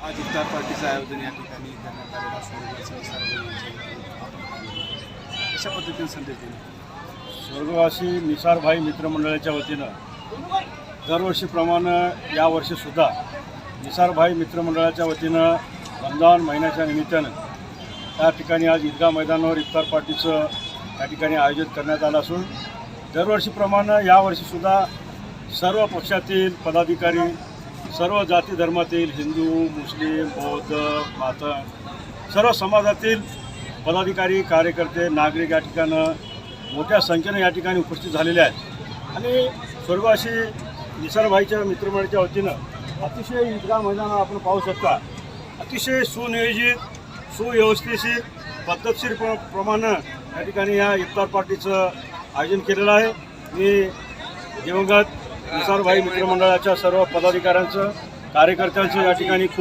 आज इफ्तार पार्टीचं आयोजन या ठिकाणी अशा पद्धतीने संदेश स्वर्गवासी निसारभाई मित्रमंडळाच्या वतीनं दरवर्षीप्रमाणे यावर्षीसुद्धा निसारभाई मित्रमंडळाच्या वतीनं रमजान महिन्याच्या निमित्तानं त्या ठिकाणी आज ईदगा मैदानावर इफ्तार पार्टीचं या ठिकाणी आयोजित करण्यात आलं असून दरवर्षीप्रमाणे यावर्षीसुद्धा सर्व पक्षातील पदाधिकारी सर्व जाती धर्मातील हिंदू मुस्लिम बौद्ध मातंग सर्व समाजातील पदाधिकारी कार्यकर्ते नागरिक या ठिकाणं मोठ्या संख्येनं या ठिकाणी उपस्थित झालेले आहेत. आणि स्वर्गवासी निसरभाईच्या मित्रमंडळाच्या वतीनं अतिशय ईदगाह मैदान आपण पाहू शकता. अतिशय सुनियोजित सुव्यवस्थेशी पद्धतशीर प्र प्रमाणं या ठिकाणी या इफ्तार पार्टीचं आयोजन केलेलं आहे. मी दिवंगत निसारभाई मित्रमंडळाच्या सर्व पदाधिकाऱ्यांचं कार्यकर्त्यांचं या ठिकाणी खूप